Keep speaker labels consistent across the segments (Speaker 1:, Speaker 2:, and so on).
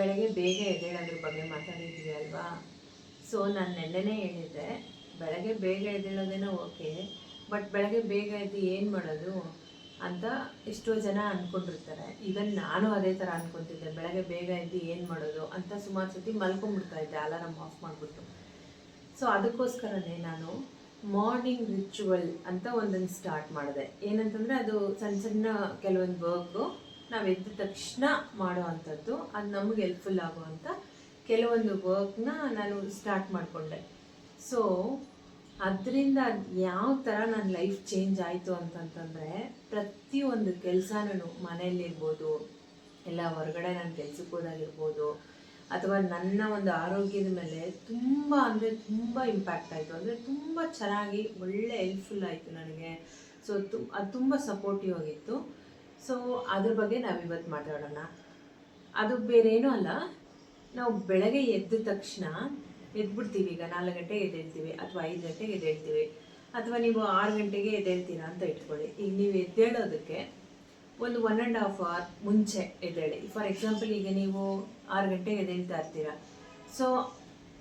Speaker 1: ಬೆಳಗ್ಗೆ ಬೇಗ ಎದ್ದೇಳೋದ್ರ ಬಗ್ಗೆ ಮಾತಾಡಿದ್ವಿ ಅಲ್ವಾ? ಸೊ ನಾನು ನೆನ್ನೆನೇ ಹೇಳಿದ್ದೆ, ಬೆಳಗ್ಗೆ ಬೇಗ ಎದ್ದೇಳೋದೇನೋ ಓಕೆ, ಬಟ್ ಬೆಳಗ್ಗೆ ಬೇಗ ಎದ್ದು ಏನು ಮಾಡೋದು ಅಂತ ಎಷ್ಟೋ ಜನ ಅಂದ್ಕೊಂಡಿರ್ತಾರೆ ಈವನ್ ನಾನು ಅದೇ ಥರ ಅಂದ್ಕೊತಿದ್ದೆ ಬೆಳಗ್ಗೆ ಬೇಗ ಎದ್ದು ಏನು ಮಾಡೋದು ಅಂತ ಸುಮಾರು ಸತಿ ಮಲ್ಕೊಂಡ್ಬಿಡ್ತಾ ಇದ್ದೆ ಅಲಾರಮ್ ಆಫ್ ಮಾಡಿಬಿಟ್ಟು. ಸೊ ಅದಕ್ಕೋಸ್ಕರನೇ ನಾನು ಮಾರ್ನಿಂಗ್ ರಿಚುವಲ್ ಅಂತ ಒಂದನ್ನು ಸ್ಟಾರ್ಟ್ ಮಾಡಿದೆ. ಏನಂತಂದರೆ ಅದು ಸಣ್ಣ ಸಣ್ಣ ಕೆಲವೊಂದು ವರ್ಕು ನಾವು ಎದ್ದ ತಕ್ಷಣ ಮಾಡೋ ಅಂಥದ್ದು, ಅದು ನಮಗೆ ಹೆಲ್ಪ್ಫುಲ್ ಆಗುವಂಥ ಕೆಲವೊಂದು ವರ್ಕ್ನ ನಾನು ಸ್ಟಾರ್ಟ್ ಮಾಡಿಕೊಂಡೆ. ಸೊ ಅದರಿಂದ ಯಾವ ಥರ ನನ್ನ ಲೈಫ್ ಚೇಂಜ್ ಆಯಿತು ಅಂತಂತಂದರೆ, ಪ್ರತಿಯೊಂದು ಕೆಲಸನೂ ಮನೆಯಲ್ಲಿರ್ಬೋದು ಎಲ್ಲ ಹೊರಗಡೆ ನಾನು ಕೆಲ್ಸಕ್ಕೆ ಹೋದಾಗಿರ್ಬೋದು ಅಥವಾ ನನ್ನ ಒಂದು ಆರೋಗ್ಯದ ಮೇಲೆ ತುಂಬ ಅಂದರೆ ತುಂಬ ಇಂಪ್ಯಾಕ್ಟ್ ಆಯಿತು. ಅಂದರೆ ತುಂಬ ಚೆನ್ನಾಗಿ ಒಳ್ಳೆ ಹೆಲ್ಪ್ಫುಲ್ ಆಯಿತು ನನಗೆ. ಸೊ ತು, ಅದು ತುಂಬ ಸಪೋರ್ಟಿವ್ ಆಗಿತ್ತು. ಸೊ ಅದ್ರ ಬಗ್ಗೆ ನಾವಿವತ್ತು ಮಾತಾಡೋಣ. ಅದು ಬೇರೇನೂ ಅಲ್ಲ. ನಾವು ಬೆಳಗ್ಗೆ ಎದ್ದ ತಕ್ಷಣ ಎದ್ಬಿಡ್ತೀವಿ. ಈಗ ನಾಲ್ಕು ಗಂಟೆಗೆ ಎದ್ದೇಳ್ತೀವಿ ಅಥವಾ ಐದು ಗಂಟೆಗೆ ಎದ್ದೇಳ್ತೀವಿ ಅಥವಾ ನೀವು ಆರು ಗಂಟೆಗೆ ಎದ್ದೇಳ್ತೀರಾ ಅಂತ ಇಟ್ಕೊಳ್ಳಿ. ಈಗ ನೀವು ಎದ್ದೇಳೋದಕ್ಕೆ ಒಂದು ಒನ್ ಆ್ಯಂಡ್ ಹಾಫ್ ಅವರ್ ಮುಂಚೆ ಎದ್ದೇಳಿ. ಫಾರ್ ಎಕ್ಸಾಂಪಲ್ ಈಗ ನೀವು ಆರು ಗಂಟೆಗೆ ಎದ್ದೇಳ್ತಾ ಇರ್ತೀರಾ. ಸೊ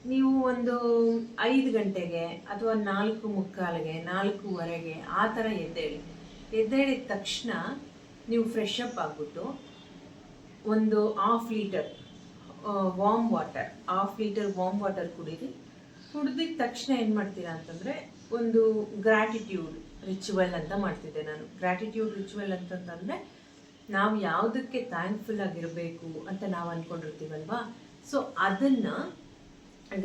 Speaker 1: ನೀವು ಒಂದು ಐದು ಗಂಟೆಗೆ ಅಥವಾ ನಾಲ್ಕು ಮುಕ್ಕಾಲಿಗೆ, ನಾಲ್ಕೂವರೆಗೆ ಆ ಥರ ಎದ್ದೇಳಿ. ಎದ್ದೇಳಿದ ತಕ್ಷಣ ನೀವು ಫ್ರೆಶ್ ಅಪ್ ಆಗಿಬಿಟ್ಟು ಒಂದು half litre warm water half litre warm water ಕುಡೀರಿ. ಕುಡ್ದಿದ ತಕ್ಷಣ ಏನು ಮಾಡ್ತೀರಾ ಅಂತಂದರೆ ಒಂದು ಗ್ರ್ಯಾಟಿಟ್ಯೂಡ್ ರಿಚುವಲ್ ಅಂತ ಮಾಡ್ತಿದ್ದೆ ನಾನು. ಗ್ರ್ಯಾಟಿಟ್ಯೂಡ್ ರಿಚುವಲ್ ಅಂತಂತಂದರೆ ನಾವು ಯಾವುದಕ್ಕೆ ಥ್ಯಾಂಕ್ಫುಲ್ ಆಗಿರಬೇಕು ಅಂತ ನಾವು ಅಂದ್ಕೊಂಡಿರ್ತೀವಲ್ವಾ ಸೊ ಅದನ್ನು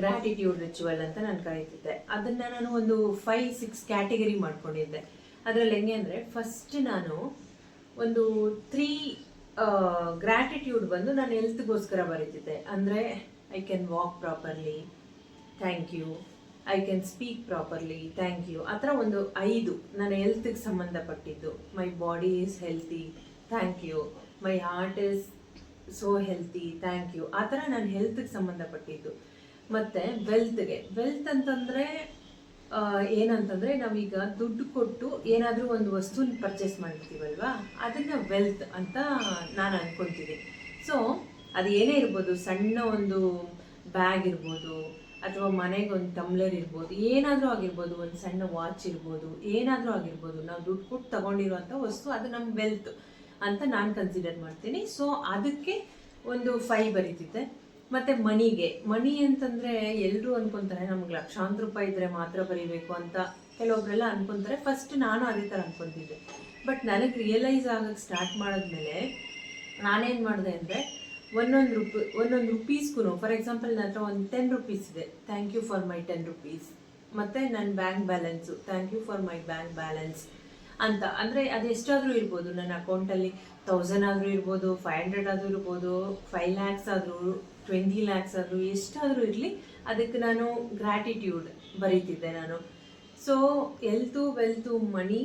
Speaker 1: ಗ್ರ್ಯಾಟಿಟ್ಯೂಡ್ ರಿಚುವಲ್ ಅಂತ ನಾನು ಕರೀತಿದ್ದೆ. ಅದನ್ನು ನಾನು ಒಂದು ಫೈವ್ ಸಿಕ್ಸ್ ಕ್ಯಾಟಗರಿ ಮಾಡ್ಕೊಂಡಿದ್ದೆ. ಅದರಲ್ಲಿ ಹೆಂಗೆ ಅಂದರೆ ಫಸ್ಟ್ ನಾನು ಒಂದು ತ್ರೀ ಗ್ರ್ಯಾಟಿಟ್ಯೂಡ್ ಬಂದು ನಾನು ಹೆಲ್ತ್ಗೋಸ್ಕರ ಬರೀತಿದ್ದೆ. ಅಂದರೆ I can walk properly thank you I can speak properly thank you ಆ ಥರ ಒಂದು ಐದು ನನ್ನ ಹೆಲ್ತ್ಗೆ ಸಂಬಂಧಪಟ್ಟಿದ್ದು. My body is healthy thank you my heart is so healthy thank you ಆ ಥರ ನಾನು ಹೆಲ್ತ್ಗೆ ಸಂಬಂಧಪಟ್ಟಿದ್ದು. ಮತ್ತು ವೆಲ್ತ್ಗೆ ವೆಲ್ತ್ ಅಂತಂದರೆ ಏನಂತಂದರೆ ನಾವೀಗ ದುಡ್ಡು ಕೊಟ್ಟು ಏನಾದರೂ ಒಂದು ವಸ್ತುನ ಪರ್ಚೇಸ್ ಮಾಡಿರ್ತೀವಲ್ವಾ ಅದನ್ನು ವೆಲ್ತ್ ಅಂತ ನಾನು ಅನ್ಕೊಂತೀನಿ. ಸೊ ಅದು ಏನೇ ಇರ್ಬೋದು, ಸಣ್ಣ ಒಂದು ಬ್ಯಾಗ್ ಇರ್ಬೋದು, ಅಥವಾ ಮನೆಗೆ ಒಂದು ಟಮ್ಲರ್ ಇರ್ಬೋದು, ಏನಾದರೂ ಆಗಿರ್ಬೋದು, ಒಂದು ಸಣ್ಣ ವಾಚ್ ಇರ್ಬೋದು, ಏನಾದರೂ ಆಗಿರ್ಬೋದು, ನಾವು ದುಡ್ಡು ಕೊಟ್ಟು ತಗೊಂಡಿರುವಂಥ ವಸ್ತು, ಅದು ನಮ್ಮ ವೆಲ್ತ್ ಅಂತ ನಾನು ಕನ್ಸಿಡರ್ ಮಾಡ್ತೀನಿ. ಸೊ ಅದಕ್ಕೆ ಒಂದು ಫೈ ಬರೀತಿದ್ದೆ ಮತ್ತು ಮನಿಗೆ ಮನಿ ಅಂತಂದರೆ ಎಲ್ಲರೂ ಅನ್ಕೊಂತಾರೆ, ನಮ್ಗೆ ಲಕ್ಷಾಂತರ ರೂಪಾಯಿ ಇದ್ದರೆ ಮಾತ್ರ ಬರೀಬೇಕು ಅಂತ ಕೆಲವೊಬ್ಬರೆಲ್ಲ ಅನ್ಕೊಂತಾರೆ. ಫಸ್ಟ್ ನಾನು ಅದೇ ಥರ ಅನ್ಕೊತಿದ್ದೆ. ಬಟ್ ನನಗೆ ರಿಯಲೈಸ್ ಆಗಕ್ಕೆ ಸ್ಟಾರ್ಟ್ ಮಾಡಿದ್ಮೇಲೆ ನಾನೇನು ಮಾಡಿದೆ ಅಂದರೆ ಒಂದೊಂದು ರುಪಿ, ಒಂದೊಂದು ರುಪೀಸ್ಗೂ ಫಾರ್ ಎಕ್ಸಾಂಪಲ್ ನನ್ನ ಹತ್ರ ಒಂದು ಟೆನ್ ರುಪೀಸ್ ಇದೆ. Thank you for my ten rupees. ಮತ್ತು ನನ್ನ bank balance thank you for my bank balance ಅಂತ. ಅಂದರೆ ಅದು ಎಷ್ಟಾದರೂ ಇರ್ಬೋದು. ನನ್ನ ಅಕೌಂಟಲ್ಲಿ ತೌಸಂಡ್ ಆದರೂ ಇರ್ಬೋದು ಫೈವ್ ಹಂಡ್ರೆಡ್ ಆದರೂ ಇರ್ಬೋದು ಫೈವ್ ಲ್ಯಾಕ್ಸ್ ಆದರೂ ಟ್ವೆಂಟಿ ಲ್ಯಾಕ್ಸ್ ಆದರೂ ಎಷ್ಟಾದರೂ ಇರಲಿ, ಅದಕ್ಕೆ ನಾನು ಗ್ರ್ಯಾಟಿಟ್ಯೂಡ್ ಬರೀತಿದ್ದೆ ನಾನು. ಸೊ ಎಲ್ತು ವೆಲ್ತು ಮನಿ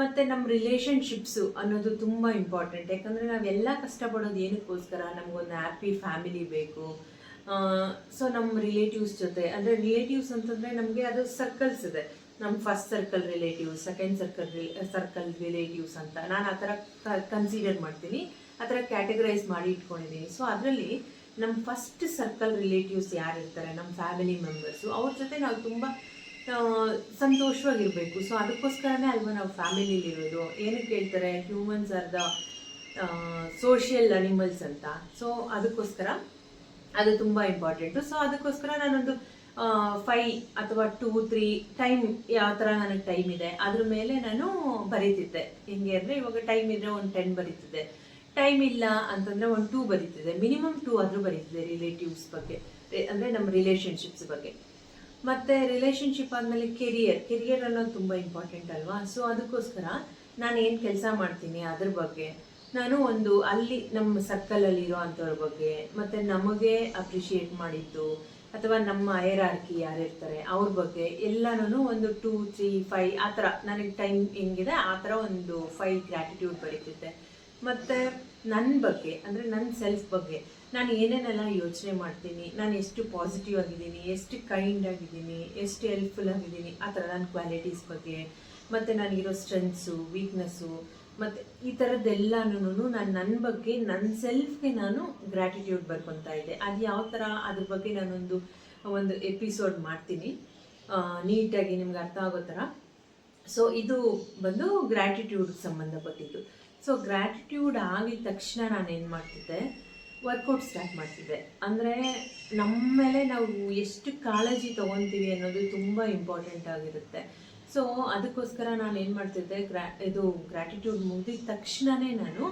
Speaker 1: ಮತ್ತು ನಮ್ಮ ರಿಲೇಷನ್ಶಿಪ್ಸು ಅನ್ನೋದು ತುಂಬ ಇಂಪಾರ್ಟೆಂಟ್ ಯಾಕಂದರೆ ನಾವೆಲ್ಲ ಕಷ್ಟಪಡೋದು ಏನಕ್ಕೋಸ್ಕರ? ನಮಗೊಂದು ಹ್ಯಾಪಿ ಫ್ಯಾಮಿಲಿ ಬೇಕು. ಸೊ ನಮ್ಮ ರಿಲೇಟಿವ್ಸ್ ಜೊತೆ, ಅಂದರೆ ರಿಲೇಟಿವ್ಸ್ ಅಂತಂದರೆ ನಮಗೆ ಅದು ಸರ್ಕಲ್ಸ್ ಇದೆ. ನಮ್ಮ first circle relatives second circle circle relatives ಅಂತ ನಾನು ಆ ಥರ ಕನ್ಸಿಡರ್ ಮಾಡ್ತೀನಿ. ಆ ಥರ ಕ್ಯಾಟಗರೈಸ್ ಮಾಡಿ ಇಟ್ಕೊಂಡಿದ್ದೀನಿ. ಸೊ ಅದರಲ್ಲಿ ನಮ್ಮ ಫಸ್ಟ್ ಸರ್ಕಲ್ ರಿಲೇಟಿವ್ಸ್ ಯಾರು ಇರ್ತಾರೆ ನಮ್ಮ ಫ್ಯಾಮಿಲಿ ಮೆಂಬರ್ಸು ಅವ್ರ ಜೊತೆ ನಾವು ತುಂಬ ಸಂತೋಷವಾಗಿರಬೇಕು. ಸೊ ಅದಕ್ಕೋಸ್ಕರನೇ ಅಲ್ವಾ ನಾವು ಫ್ಯಾಮಿಲಿಲಿ ಇರೋದು? ಏನಕ್ಕೆ ಹೇಳ್ತಾರೆ? Humans are the social animals ಅಂತ. ಸೊ ಅದಕ್ಕೋಸ್ಕರ ಅದು ತುಂಬ ಇಂಪಾರ್ಟೆಂಟು ಸೊ ಅದಕ್ಕೋಸ್ಕರ ನಾನೊಂದು ಫೈ ಅಥವಾ ಟೂ ತ್ರೀ ಟೈಮ್ ಯಾವ ಥರ ನನಗೆ ಟೈಮ್ ಇದೆ, ಅದ್ರ ಮೇಲೆ ನಾನು ಬರೀತಿದ್ದೆ. ಹೆಂಗೆ ಅಂದರೆ ಇವಾಗ ಟೈಮ್ ಇದ್ದರೆ ಒಂದು ಟೆನ್ ಬರೀತಿದ್ದೆ. ಟೈಮ್ ಇಲ್ಲ ಅಂತಂದರೆ ಒಂದು ಟೂ ಬರೀತಿದ್ದೆ ಮಿನಿಮಮ್ ಟೂ ಆದರೂ ಬರೀತಿದೆ ರಿಲೇಟಿವ್ಸ್ ಬಗ್ಗೆ. ಅಂದರೆ ನಮ್ಮ ರಿಲೇಷನ್ಶಿಪ್ಸ್ ಬಗ್ಗೆ. ಮತ್ತು ರಿಲೇಷನ್ಶಿಪ್ ಆದಮೇಲೆ ಕೆರಿಯರ್ ಕೆರಿಯರ್ ಅನ್ನೋದು ತುಂಬ ಇಂಪಾರ್ಟೆಂಟ್ ಅಲ್ವಾ? ಸೊ ಅದಕ್ಕೋಸ್ಕರ ನಾನು ಏನು ಕೆಲಸ ಮಾಡ್ತೀನಿ ಅದ್ರ ಬಗ್ಗೆ, ನಾನು ಒಂದು ಅಲ್ಲಿ ನಮ್ಮ ಸರ್ಕಲಲ್ಲಿ ಇರೋ ಅಂಥವ್ರ ಬಗ್ಗೆ, ಮತ್ತು ನಮಗೆ ಅಪ್ರಿಷಿಯೇಟ್ ಮಾಡಿದ್ದು ಅಥವಾ ನಮ್ಮ ಐರಾರ್ಕಿ ಯಾರಿರ್ತಾರೆ ಅವ್ರ ಬಗ್ಗೆ ಎಲ್ಲನೂ ಒಂದು ಟೂ ತ್ರೀ ಫೈವ್ ಆ ಥರ. ನನಗೆ ಟೈಮ್ ಹೆಂಗಿದೆ, ಆ ಥರ ಒಂದು ಫೈವ್ ಗ್ರ್ಯಾಟಿಟ್ಯೂಡ್ ಬರೀತಿದ್ದೆ. ಮತ್ತು ನನ್ನ ಬಗ್ಗೆ, ಅಂದರೆ ನನ್ನ ಸೆಲ್ಫ್ ಬಗ್ಗೆ, ನಾನು ಏನೇನೆಲ್ಲ ಯೋಚನೆ ಮಾಡ್ತೀನಿ, ನಾನು ಎಷ್ಟು ಪಾಸಿಟಿವ್ ಆಗಿದ್ದೀನಿ, ಎಷ್ಟು ಕೈಂಡ್ ಆಗಿದ್ದೀನಿ, ಎಷ್ಟು ಹೆಲ್ಪ್ಫುಲ್ ಆಗಿದ್ದೀನಿ, ಆ ಥರ ನನ್ನ ಕ್ವಾಲಿಟೀಸ್ ಬಗ್ಗೆ, ಮತ್ತು ನನಗಿರೋ ಸ್ಟ್ರೆಂತ್ಸು ವೀಕ್ನೆಸ್ಸು ಮತ್ತು ಈ ಥರದ್ದೆಲ್ಲನೂ ನಾನು ನನ್ನ ಬಗ್ಗೆ ನನ್ನ ಸೆಲ್ಫ್ಗೆ ನಾನು ಗ್ರ್ಯಾಟಿಟ್ಯೂಡ್ ಬರ್ಕೊತಾ ಇದ್ದೆ. ಅದು ಯಾವ ಥರ, ಅದ್ರ ಬಗ್ಗೆ ನಾನೊಂದು, ಒಂದು ಎಪಿಸೋಡ್ ಮಾಡ್ತೀನಿ. ನೀಟಾಗಿ ನಿಮ್ಗೆ ಅರ್ಥ ಆಗೋ ಥರ. ಸೊ ಇದು ಬಂದು ಗ್ರ್ಯಾಟಿಟ್ಯೂಡ್ ಸಂಬಂಧಪಟ್ಟಿದ್ದು. ಸೊ ಗ್ರ್ಯಾಟಿಟ್ಯೂಡ್ ಆಗಿದ ತಕ್ಷಣ ನಾನು ಏನು ಮಾಡ್ತಿದ್ದೆ? ವರ್ಕೌಟ್ ಸ್ಟಾರ್ಟ್ ಮಾಡ್ತಿದ್ದೆ. ಅಂದರೆ ನಮ್ಮ ಮೇಲೆ ನಾವು ಎಷ್ಟು ಕಾಳಜಿ ತೊಗೊತೀವಿ ಅನ್ನೋದು ತುಂಬ ಇಂಪಾರ್ಟೆಂಟ್ ಆಗಿರುತ್ತೆ. ಸೊ ಅದಕ್ಕೋಸ್ಕರ ನಾನು ಏನು ಮಾಡ್ತಿದ್ದೆ? ಗ್ರ್ಯಾ ಇದು ಗ್ರ್ಯಾಟಿಟ್ಯೂಡ್ ಮುಗಿದ ತಕ್ಷಣವೇ ನಾನು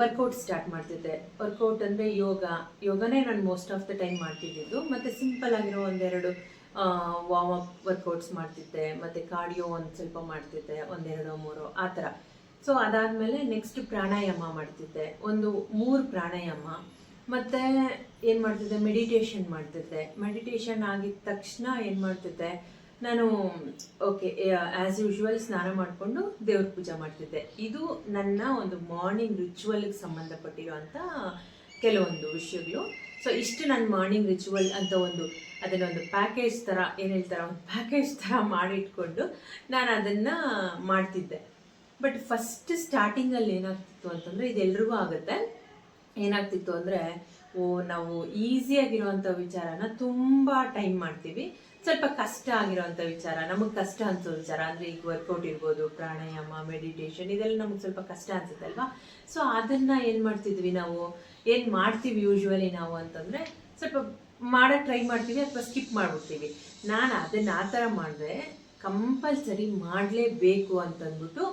Speaker 1: ವರ್ಕೌಟ್ ಸ್ಟಾರ್ಟ್ ಮಾಡ್ತಿದ್ದೆ. ವರ್ಕೌಟ್ ಅಂದರೆ ಯೋಗ. ಯೋಗನೇ ನಾನು ಮೋಸ್ಟ್ ಆಫ್ ದ ಟೈಮ್ ಮಾಡ್ತಿದ್ದಿದ್ದು. ಮತ್ತು ಸಿಂಪಲ್ ಆಗಿರೋ ಒಂದೆರಡು ವಾರ್ಮ್ ಅಪ್ ವರ್ಕೌಟ್ಸ್ ಮಾಡ್ತಿದ್ದೆ. ಮತ್ತು ಕಾರ್ಡಿಯೋ ಒಂದು ಸ್ವಲ್ಪ ಮಾಡ್ತಿದ್ದೆ. ಒಂದೆರಡು ಮೂರು, ಆ ಥರ. ಸೊ ಅದಾದಮೇಲೆ ನೆಕ್ಸ್ಟ್ ಪ್ರಾಣಾಯಾಮ ಮಾಡ್ತಿದ್ದೆ. ಒಂದು ಮೂರು ಪ್ರಾಣಾಯಾಮ. ಮತ್ತು ಏನು ಮಾಡ್ತಿದ್ದೆ? ಮೆಡಿಟೇಷನ್ ಮಾಡ್ತಿದ್ದೆ. ಮೆಡಿಟೇಷನ್ ಆಗಿದ ತಕ್ಷಣ ಏನು ಮಾಡ್ತಿದ್ದೆ? ನಾನು ಓಕೆ ಆ್ಯಸ್ ಯೂಶುವಲ್ ಸ್ನಾನ ಮಾಡಿಕೊಂಡು ದೇವ್ರ ಪೂಜೆ ಮಾಡ್ತಿದ್ದೆ. ಇದು ನನ್ನ ಒಂದು ಮಾರ್ನಿಂಗ್ ರಿಚುವಲ್ಗೆ ಸಂಬಂಧಪಟ್ಟಿರುವಂಥ ಕೆಲವೊಂದು ವಿಷಯಗಳು. ಸೊ ಇಷ್ಟು ನನ್ನ ಮಾರ್ನಿಂಗ್ ರಿಚುವಲ್ ಅಂತ ಒಂದು ಅದನ್ನೊಂದು ಪ್ಯಾಕೇಜ್ ಥರ ಏನು ಹೇಳ್ತಾರೆ? ಒಂದು ಪ್ಯಾಕೇಜ್ ಥರ ಮಾಡಿಟ್ಕೊಂಡು ನಾನು ಅದನ್ನು ಮಾಡ್ತಿದ್ದೆ. ಬಟ್ ಫಸ್ಟ್ ಸ್ಟಾರ್ಟಿಂಗಲ್ಲಿ ಏನಾಗ್ತಿತ್ತು ಅಂತಂದರೆ ಇದೆಲ್ರಿಗೂ ಆಗುತ್ತೆ. ಏನಾಗ್ತಿತ್ತು ಅಂದರೆ, ಓ, ನಾವು ಈಸಿಯಾಗಿರುವಂಥ ವಿಚಾರನ ತುಂಬ ಟೈಮ್ ಮಾಡ್ತೀವಿ. ಸ್ವಲ್ಪ ಕಷ್ಟ ಆಗಿರೋವಂಥ ವಿಚಾರ, ನಮಗೆ ಕಷ್ಟ ಅನ್ಸೋ ವಿಚಾರ, ಅಂದರೆ ಈಗ ವರ್ಕೌಟ್ ಇರ್ಬೋದು, ಪ್ರಾಣಾಯಾಮ ಮೆಡಿಟೇಷನ್ ಇದೆಲ್ಲ ನಮಗೆ ಸ್ವಲ್ಪ ಕಷ್ಟ ಅನ್ಸುತ್ತೆ ಅಲ್ವಾ ಸೊ ಅದನ್ನು ಏನು ಮಾಡ್ತಿದ್ವಿ ನಾವು? ಏನು ಮಾಡ್ತೀವಿ ಯೂಶ್ವಲಿ ನಾವು ಅಂತಂದರೆ, ಸ್ವಲ್ಪ ಮಾಡೋಕ್ಕೆ ಟ್ರೈ ಮಾಡ್ತೀವಿ ಅಥವಾ ಸ್ಕಿಪ್ ಮಾಡ್ಬಿಡ್ತೀವಿ. ನಾನು ಅದನ್ನು ಆ ಥರ ಮಾಡಿದ್ರೆ ಕಂಪಲ್ಸರಿ ಮಾಡಲೇಬೇಕು ಅಂತಂದ್ಬಿಟ್ಟು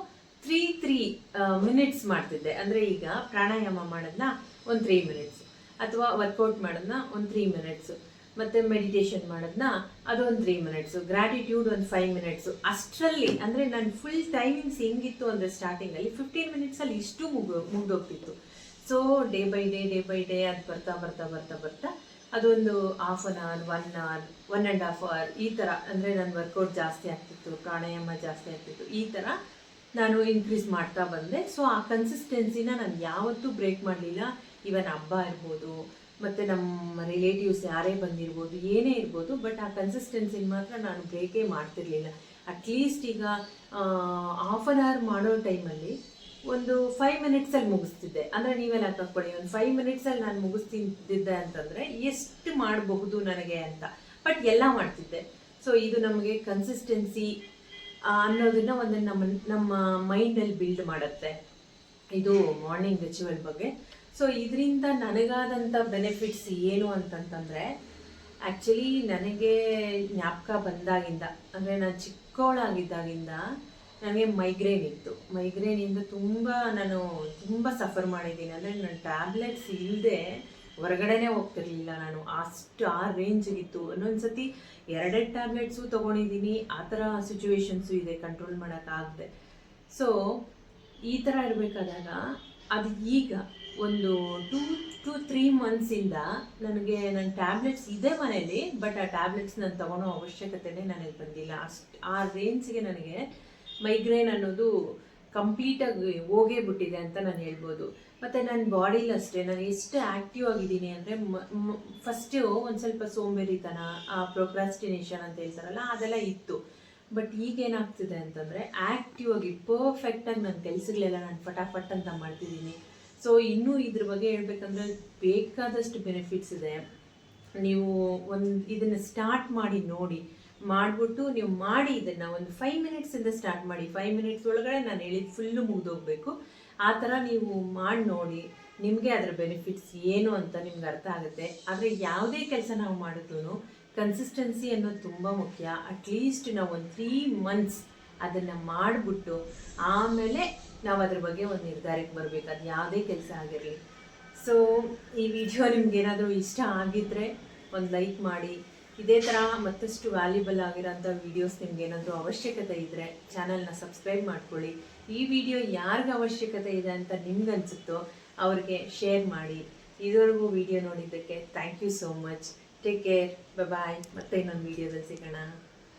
Speaker 1: ತ್ರೀ ತ್ರೀ ಮಿನಿಟ್ಸ್ ಮಾಡ್ತಿದ್ದೆ. ಅಂದರೆ ಈಗ ಪ್ರಾಣಾಯಾಮ ಮಾಡೋದನ್ನ ಒಂದು ತ್ರೀ ಮಿನಿಟ್ಸ್ ಅಥವಾ ವರ್ಕೌಟ್ ಮಾಡೋದನ್ನ ಒಂದು ತ್ರೀ ಮಿನಿಟ್ಸು ಮತ್ತು ಮೆಡಿಟೇಷನ್ ಮಾಡೋದನ್ನ ಅದೊಂದು ತ್ರೀ ಮಿನಿಟ್ಸು ಗ್ರ್ಯಾಟಿಟ್ಯೂಡ್ ಒಂದು ಫೈವ್ ಮಿನಿಟ್ಸು ಅಷ್ಟರಲ್ಲಿ, ಅಂದರೆ ನಾನು ಫುಲ್ ಟೈಮಿಂಗ್ಸ್ ಹೆಂಗಿತ್ತು ಅಂದರೆ ಸ್ಟಾರ್ಟಿಂಗಲ್ಲಿ ಫಿಫ್ಟೀನ್ ಮಿನಿಟ್ಸಲ್ಲಿ ಇಷ್ಟು ಮುಗು ಮುಗ್ದೋಗ್ತಿತ್ತು. So day by day day by day ಅದು ಬರ್ತಾ ಬರ್ತಾ ಬರ್ತಾ ಬರ್ತಾ ಅದೊಂದು half an hour one hour one and half hour ಈ ಥರ ಅಂದರೆ ನನ್ನ ವರ್ಕೌಟ್ ಜಾಸ್ತಿ ಆಗ್ತಿತ್ತು, ಪ್ರಾಣಾಯಾಮ ಜಾಸ್ತಿ ಆಗ್ತಿತ್ತು ಈ ಥರ ನಾನು ಇನ್ಕ್ರೀಸ್ ಮಾಡ್ತಾ ಬಂದೆ. ಸೊ ಆ ಕನ್ಸಿಸ್ಟೆನ್ಸಿನ ನಾನು ಯಾವತ್ತೂ ಬ್ರೇಕ್ ಮಾಡಲಿಲ್ಲ. ಇವನ್ ಹಬ್ಬ ಇರ್ಬೋದು, ಮತ್ತು ನಮ್ಮ ರಿಲೇಟಿವ್ಸ್ ಯಾರೇ ಬಂದಿರ್ಬೋದು, ಏನೇ ಇರ್ಬೋದು ಬಟ್ ಆ ಕನ್ಸಿಸ್ಟೆನ್ಸಿನ ಮಾತ್ರ ನಾನು ಬ್ರೇಕೇ ಮಾಡ್ತಿರ್ಲಿಲ್ಲ. ಅಟ್ಲೀಸ್ಟ್ ಈಗ ಹಾಫ್ ಅನ್ ಅವರ್ ಮಾಡೋ ಟೈಮಲ್ಲಿ ಒಂದು ಫೈವ್ ಮಿನಿಟ್ಸಲ್ಲಿ ಮುಗಿಸ್ತಿದ್ದೆ. ಅಂದರೆ ನೀವೆಲ್ಲ ತಕ್ಕೊಳ್ಳಿ ಒಂದು ಫೈವ್ ಮಿನಿಟ್ಸಲ್ಲಿ ನಾನು ಮುಗಿಸ್ತಿದ್ದೆ ಅಂತಂದರೆ ಎಷ್ಟು ಮಾಡಬಹುದು ನನಗೆ ಅಂತ. ಬಟ್ ಎಲ್ಲ ಮಾಡ್ತಿದ್ದೆ. ಸೊ ಇದು ನಮಗೆ ಕನ್ಸಿಸ್ಟೆನ್ಸಿ ಅನ್ನೋದನ್ನ ಒಂದು ನಮ್ಮ ನಮ್ಮ ಮೈಂಡಲ್ಲಿ ಬಿಲ್ಡ್ ಮಾಡುತ್ತೆ. ಇದು ಮಾರ್ನಿಂಗ್ ರಿಚುವಲ್ ಬಗ್ಗೆ. ಸೊ ಇದರಿಂದ ನನಗಾದಂಥ ಬೆನಿಫಿಟ್ಸ್ ಏನು ಅಂತಂತಂದರೆ ಆ್ಯಕ್ಚುಲಿ ನನಗೆ ಜ್ಞಾಪಕ ಬಂದಾಗಿಂದ, ಅಂದರೆ ನಾನು ಚಿಕ್ಕವಳಾಗಿದ್ದಾಗಿಂದ ನನಗೆ ಮೈಗ್ರೇನ್ ಇತ್ತು. ಮೈಗ್ರೇನಿಂದ ತುಂಬ ನಾನು ತುಂಬ ಸಫರ್ ಮಾಡಿದ್ದೀನಿ. ಅಂದರೆ ನನ್ನ ಟ್ಯಾಬ್ಲೆಟ್ಸ್ ಇಲ್ಲದೆ ಹೊರಗಡೆನೇ ಹೋಗ್ತಿರ್ಲಿಲ್ಲ ನಾನು. ಅಷ್ಟು ಆ ರೇಂಜಿಗಿತ್ತು ಒಂದೊಂದು ಸತಿ ಎರಡೆರಡು ಟ್ಯಾಬ್ಲೆಟ್ಸು ತೊಗೊಂಡಿದ್ದೀನಿ. ಆ ಥರ ಸಿಚುವೇಶನ್ಸು ಇದೆ. ಕಂಟ್ರೋಲ್ ಮಾಡೋಕ್ಕಾಗದೆ. ಸೊ ಈ ಥರ ಇರಬೇಕಾದಾಗ ಅದು ಈಗ ಒಂದು ಟೂ ಟು ತ್ರೀ ಮಂತ್ಸಿಂದ ನನಗೆ ನನ್ನ ಟ್ಯಾಬ್ಲೆಟ್ಸ್ ಇದೆ ಮನೇಲಿ ಬಟ್ ಆ ಟ್ಯಾಬ್ಲೆಟ್ಸ್ ನಾನು ತೊಗೊಳೋ ಅವಶ್ಯಕತೆನೇ ನನಗೆ ಬಂದಿಲ್ಲ. ಅಷ್ಟು ಆ ರೇಂಜ್ಗೆ ನನಗೆ ಮೈಗ್ರೇನ್ ಅನ್ನೋದು ಕಂಪ್ಲೀಟಾಗಿ ಹೋಗೇ ಬಿಟ್ಟಿದೆ ಅಂತ ನಾನು ಹೇಳ್ಬೋದು. ಮತ್ತು ನನ್ನ ಬಾಡಿಲಿ ಅಷ್ಟೇ, ನಾನು ಎಷ್ಟು ಆ್ಯಕ್ಟಿವ್ ಆಗಿದ್ದೀನಿ ಅಂದರೆ ಫಸ್ಟು ಒಂದು ಸ್ವಲ್ಪ ಸೋಂಬೇರಿತನ, ಆ ಪ್ರೊಕ್ರಾಸ್ಟಿನೇಷನ್ ಅಂತ ಹೇಳ್ತಾರಲ್ಲ, ಅದೆಲ್ಲ ಇತ್ತು. ಬಟ್ ಈಗ ಏನಾಗ್ತಿದೆ ಅಂತಂದರೆ ಆ್ಯಕ್ಟಿವ್ ಆಗಿ ಪರ್ಫೆಕ್ಟಾಗಿ ನನ್ನ ಕೆಲಸಗಳೆಲ್ಲ ನಾನು ಫಟಾಫಟ್ ಅಂತ ಮಾಡ್ತಿದ್ದೀನಿ. ಸೊ ಇನ್ನೂ ಇದ್ರ ಬಗ್ಗೆ ಹೇಳ್ಬೇಕಂದ್ರೆ ಬೇಕಾದಷ್ಟು ಬೆನಿಫಿಟ್ಸ್ ಇದೆ. ನೀವು ಒಂದು ಇದನ್ನು ಸ್ಟಾರ್ಟ್ ಮಾಡಿ ನೋಡಿ. ಮಾಡಿಬಿಟ್ಟು ನೀವು ಮಾಡಿ ಇದನ್ನು ಒಂದು ಫೈವ್ ಮಿನಿಟ್ಸಿಂದ ಸ್ಟಾರ್ಟ್ ಮಾಡಿ. ಫೈವ್ ಮಿನಿಟ್ಸ್ ಒಳಗಡೆ ನಾನು ಹೇಳಿದ ಫುಲ್ಲು ಮುಗಿದೋಗ್ಬೇಕು. ಆ ಥರ ನೀವು ಮಾಡಿ ನೋಡಿ. ನಿಮಗೆ ಅದರ ಬೆನಿಫಿಟ್ಸ್ ಏನು ಅಂತ ನಿಮ್ಗೆ ಅರ್ಥ ಆಗುತ್ತೆ. ಆದರೆ ಯಾವುದೇ ಕೆಲಸ ನಾವು ಮಾಡಿದ್ರು ಕನ್ಸಿಸ್ಟೆನ್ಸಿ ಅನ್ನೋದು ತುಂಬ ಮುಖ್ಯ. ಅಟ್ಲೀಸ್ಟ್ ನಾವು ಒಂದು ತ್ರೀ ಮಂತ್ಸ್ ಅದನ್ನು ಮಾಡಿಬಿಟ್ಟು ಆಮೇಲೆ ನಾವು ಅದ್ರ ಬಗ್ಗೆ ಒಂದು ನಿರ್ಧಾರಕ್ಕೆ ಬರಬೇಕು. ಅದು ಯಾವುದೇ ಕೆಲಸ ಆಗಿರಲಿ. ಸೊ ಈ ವಿಡಿಯೋ ನಿಮ್ಗೆ ಏನಾದರೂ ಇಷ್ಟ ಆಗಿದ್ದರೆ ಒಂದು ಲೈಕ್ ಮಾಡಿ. ಇದೇ ಥರ ಮತ್ತಷ್ಟು ವ್ಯಾಲ್ಯೂಬಲ್ ಆಗಿರೋಂಥ ವೀಡಿಯೋಸ್ ನಿಮ್ಗೆ ಏನಾದರೂ ಅವಶ್ಯಕತೆ ಇದ್ದರೆ ಚಾನಲ್ನ ಸಬ್ಸ್ಕ್ರೈಬ್ ಮಾಡ್ಕೊಳ್ಳಿ. ಈ ವಿಡಿಯೋ ಯಾರಿಗೆ ಅವಶ್ಯಕತೆ ಇದೆ ಅಂತ ನಿಮ್ಗೆ ಅನಿಸುತ್ತೋ ಅವ್ರಿಗೆ ಶೇರ್ ಮಾಡಿ. ಇದುವರೆಗೂ ವಿಡಿಯೋ ನೋಡಿದ್ದಕ್ಕೆ thank you so much take care bye ಮತ್ತೆ ಇನ್ನೊಂದು ವಿಡಿಯೋದಲ್ಲಿ ಸಿಗೋಣ.